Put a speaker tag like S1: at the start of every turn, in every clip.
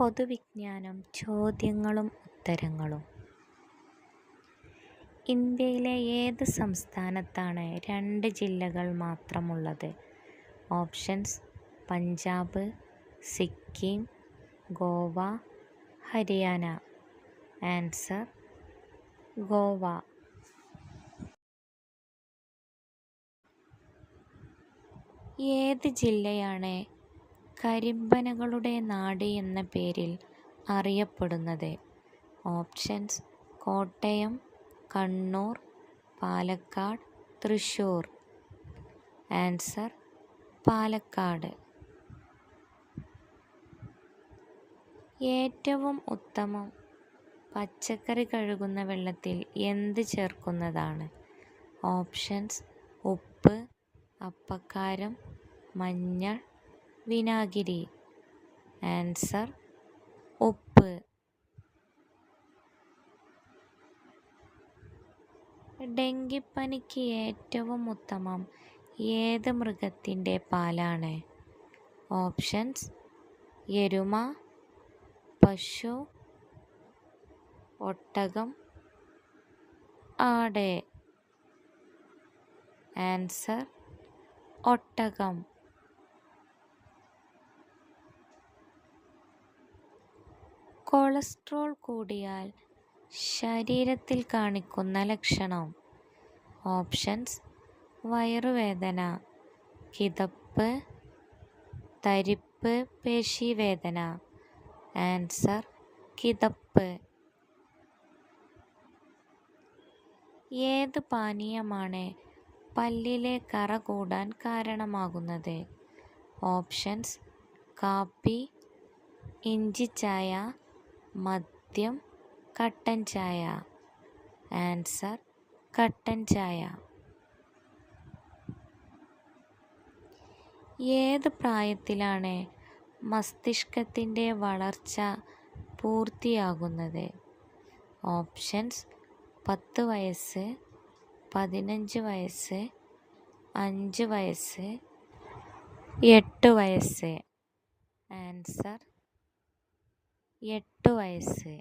S1: പൊതുവിജ്ഞാനം ചോദ്യങ്ങളും ഉത്തരങ്ങളും. ഇന്ത്യയിലെ ഏത് സംസ്ഥാനത്താണ് രണ്ട് ജില്ലകൾ മാത്രമുള്ളത്? ഓപ്ഷൻസ് പഞ്ചാബ് സിക്കിം ഗോവ ഹരിയാന. ആൻസർ ഗോവ. ഏത് ജില്ലയാണ് കരിമ്പനകളുടെ നാട് എന്ന പേരിൽ അറിയപ്പെടുന്നത്. ഓപ്ഷൻസ് കോട്ടയം കണ്ണൂർ പാലക്കാട് തൃശ്ശൂർ. ആൻസർ പാലക്കാട്. ഏറ്റവും ഉത്തമം പച്ചക്കറി കഴുകുന്ന വെള്ളത്തിൽ എന്ത് ചേർക്കുന്നതാണ്? ഓപ്ഷൻസ് ഉപ്പ് അപ്പക്കാരം മഞ്ഞൾ വിനാഗിരി. ആൻസർ ഉപ്പ്. ഡെങ്കിപ്പനിക്ക് ഏറ്റവും ഉത്തമം ഏത് മൃഗത്തിന്റെ പാലാണ്? ഓപ്ഷൻസ് എരുമ പശു ഒട്ടകം ആട്. ആൻസർ ഒട്ടകം. കൊളസ്ട്രോൾ കൂടിയാൽ ശരീരത്തിൽ കാണിക്കുന്ന ലക്ഷണം. ഓപ്ഷൻസ് വയറുവേദന കിതപ്പ് തരിപ്പ് പേശിവേദന. ആൻസർ കിതപ്പ്. ഏത് പാനീയമാണ് പല്ലിലെ കറ കൂടാൻ കാരണമാകുന്നത്? ഓപ്ഷൻസ് കാപ്പി ഇഞ്ചിച്ചായ മദ്യം കട്ടൻ ചായ. ആൻസർ കട്ടൻ ചായ. ഏത് പ്രായത്തിലാണ് മസ്തിഷ്കത്തിന്റെ വളർച്ച പൂർത്തിയാകുന്നത്? ഓപ്ഷൻസ് പത്ത് വയസ്സ് പതിനഞ്ച് വയസ്സ് അഞ്ച് വയസ്സ് എട്ട് വയസ്സ്. ആൻസർ എട്ട് വയസ്സ്.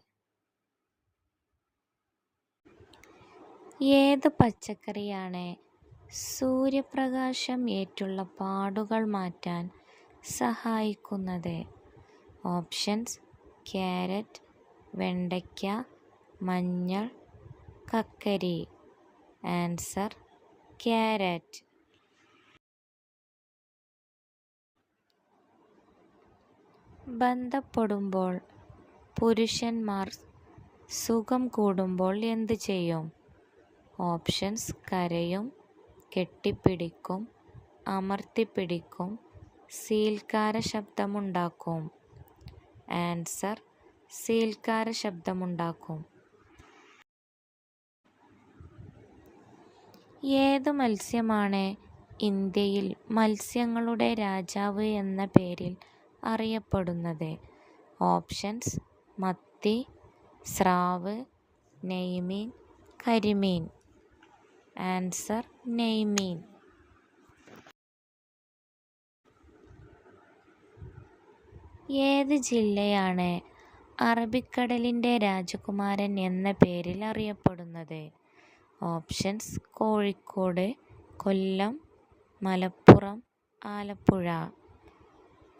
S1: ഏത് പച്ചക്കറിയാണ് സൂര്യപ്രകാശം ഏറ്റുള്ള പാടുകൾ മാറ്റാൻ സഹായിക്കുന്നത്? ഓപ്ഷൻസ് ക്യാരറ്റ് വെണ്ടയ്ക്ക മഞ്ഞൾ കക്കരി. Answer carrot. ബന്ധപ്പെടുമ്പോൾ പുരുഷന്മാർ സുഖം കൂടുമ്പോൾ എന്തു ചെയ്യും? ഓപ്ഷൻസ് കരയും കെട്ടിപ്പിടിക്കും അമർത്തിപ്പിടിക്കും സീൽക്കാര ശബ്ദമുണ്ടാക്കും. ആൻസർ സീൽക്കാര ശബ്ദമുണ്ടാക്കും. ഏത് മത്സ്യമാണ് ഇന്ത്യയിൽ മത്സ്യങ്ങളുടെ രാജാവ് എന്ന പേരിൽ അറിയപ്പെടുന്നത്? ഓപ്ഷൻസ് മത്തി സ്രാവ് നെയ്മീൻ കരിമീൻ. ആൻസർ നെയ്മീൻ. ഏത് ജില്ലയാണ് അറബിക്കടലിന്റെ രാജകുമാരൻ എന്ന പേരിൽ അറിയപ്പെടുന്നത്? ഓപ്ഷൻസ് കോഴിക്കോട് കൊല്ലം മലപ്പുറം ആലപ്പുഴ.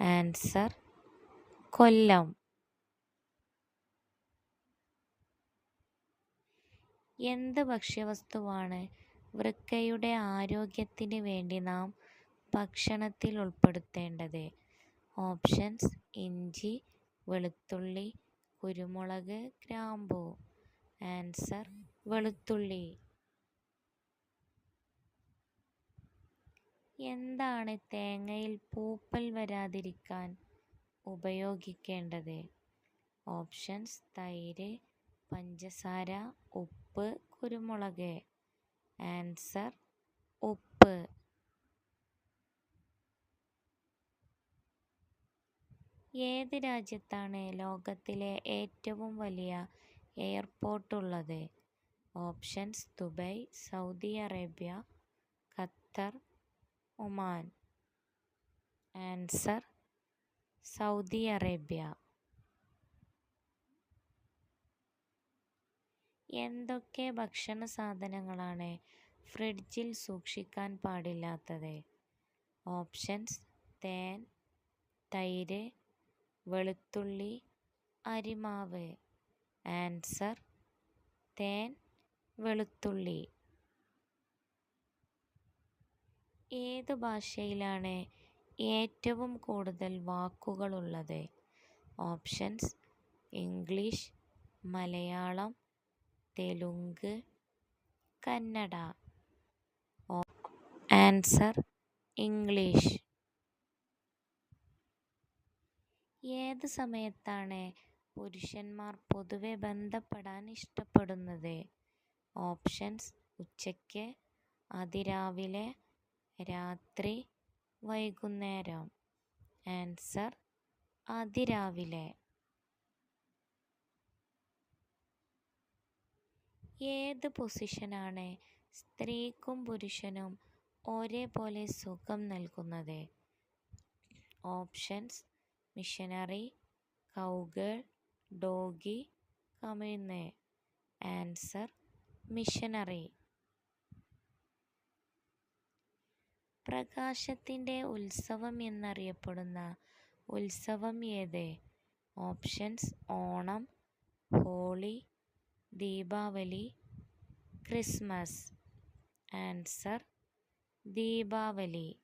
S1: ആൻസർ കൊല്ലം. എന്ത് ഭക്ഷ്യവസ്തുവാണ് വൃക്കയുടെ ആരോഗ്യത്തിന് വേണ്ടി നാം ഭക്ഷണത്തിൽ ഉൾപ്പെടുത്തേണ്ടത്? ഓപ്ഷൻസ് ഇഞ്ചി വെളുത്തുള്ളി കുരുമുളക് ഗ്രാമ്പൂ. ആൻസർ വെളുത്തുള്ളി. എന്താണ് തേങ്ങയിൽ പൂപ്പൽ വരാതിരിക്കാൻ ഉപയോഗിക്കേണ്ടത്? ഓപ്ഷൻസ് തൈര് പഞ്ചസാര ഉപ്പ് കുരുമുളക്. ആൻസർ ഉപ്പ്. ഏത് രാജ്യത്താണ് ലോകത്തിലെ ഏറ്റവും വലിയ എയർപോർട്ട് ഉള്ളത്? Options Dubai Saudi Arabia Qatar Oman. Answer Saudi Arabia. എന്തൊക്കെ ഭക്ഷണ സാധനങ്ങളാണ് ഫ്രിഡ്ജിൽ സൂക്ഷിക്കാൻ പാടില്ലാത്തത്? ഓപ്ഷൻസ് തേൻ തൈര് വെളുത്തുള്ളി അരിമാവ്. ആൻസർ തേൻ വെളുത്തുള്ളി. ഏത് ഭാഷയിലാണ് ഏറ്റവും കൂടുതൽ വാക്കുകളുള്ളത്? Options English Malayalam Telugu Kannada. Answer English. ഏത് സമയത്താണ് പുരുഷന്മാർ പൊതുവെ ബന്ധപ്പെടാൻ ഇഷ്ടപ്പെടുന്നത്? ഓപ്ഷൻസ് ഉച്ചയ്ക്ക് അതിരാവിലെ രാത്രി വൈകുന്നേരം. ആൻസർ അതിരാവിലെ. ഏത് പൊസിഷനാണ് സ്ത്രീക്കും പുരുഷനും ഒരേപോലെ സുഖം നൽകുന്നത്? Options missionary cowgirl doggy കമിഴ്ന്ന്. Answer missionary. പ്രകാശത്തിന്റെ ഉത്സവം എന്നറിയപ്പെടുന്ന ഉത്സവം ഏത്? Options Onam Holi Deepavali, Christmas. Answer Deepavali.